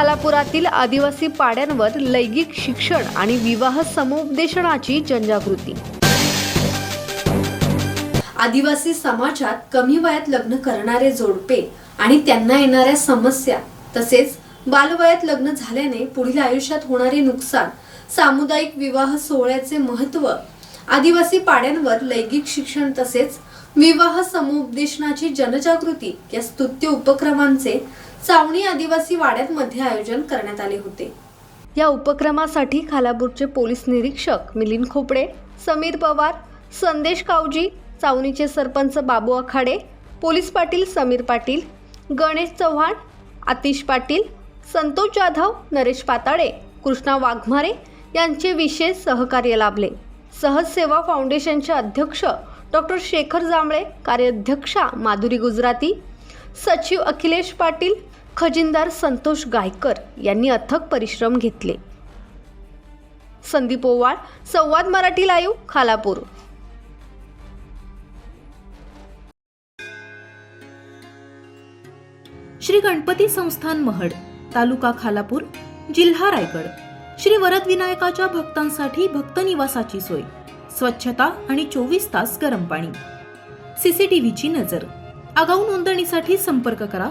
खालापुरातील आदिवासी पाड्यांवर लैंगिक शिक्षण आणि विवाह समुपदेशनाची जनजागृती. आदिवासी समाजात कमी वयात लग्न करणारे जोडपे आणि त्यांना येणाऱ्या समस्या तसेच बालवयात लग्न झाल्याने पुढील आयुष्यात होणारे नुकसान सामुदायिक विवाह सोहळ्याचे महत्त्व आदिवासी पाड्यांवर लैंगिक शिक्षण तसेच विवाह समुपदेशनाची जनजागृती या स्तुत्य उपक्रमांचे चावणी आदिवासी वाड्यांमध्ये आयोजन करण्यात आले होते. या उपक्रमासाठी खालापूरचे पोलीस निरीक्षक मिलिंद खोपडे समीर पवार संदेश कावजी चावणीचे सरपंच बाबू आखाडे पोलीस पाटील समीर पाटील गणेश चव्हाण आतिश पाटील संतोष जाधव नरेश पाताळे कृष्णा वाघमारे यांचे विशेष सहकार्य लाभले. सहज सेवा फाउंडेशनचे अध्यक्ष डॉक्टर शेखर जांभळे कार्याध्यक्षा माधुरी गुजराती सचिव अखिलेश पाटील खजिनदार संतोष गायकर यांनी अथक परिश्रम घेतले. संदीप ओवाळ संवाद मराठी लाईव्ह खालापूर. श्री गणपती संस्थान महड तालुका खालापूर जिल्हा रायगड. श्री वरद विनायकाच्या भक्तांसाठी भक्त निवासाची सोय स्वच्छता आणि चोवीस तास गरम पाणी. सीसीटीव्हीची नजर. आगाऊ नोंदणीसाठी संपर्क करा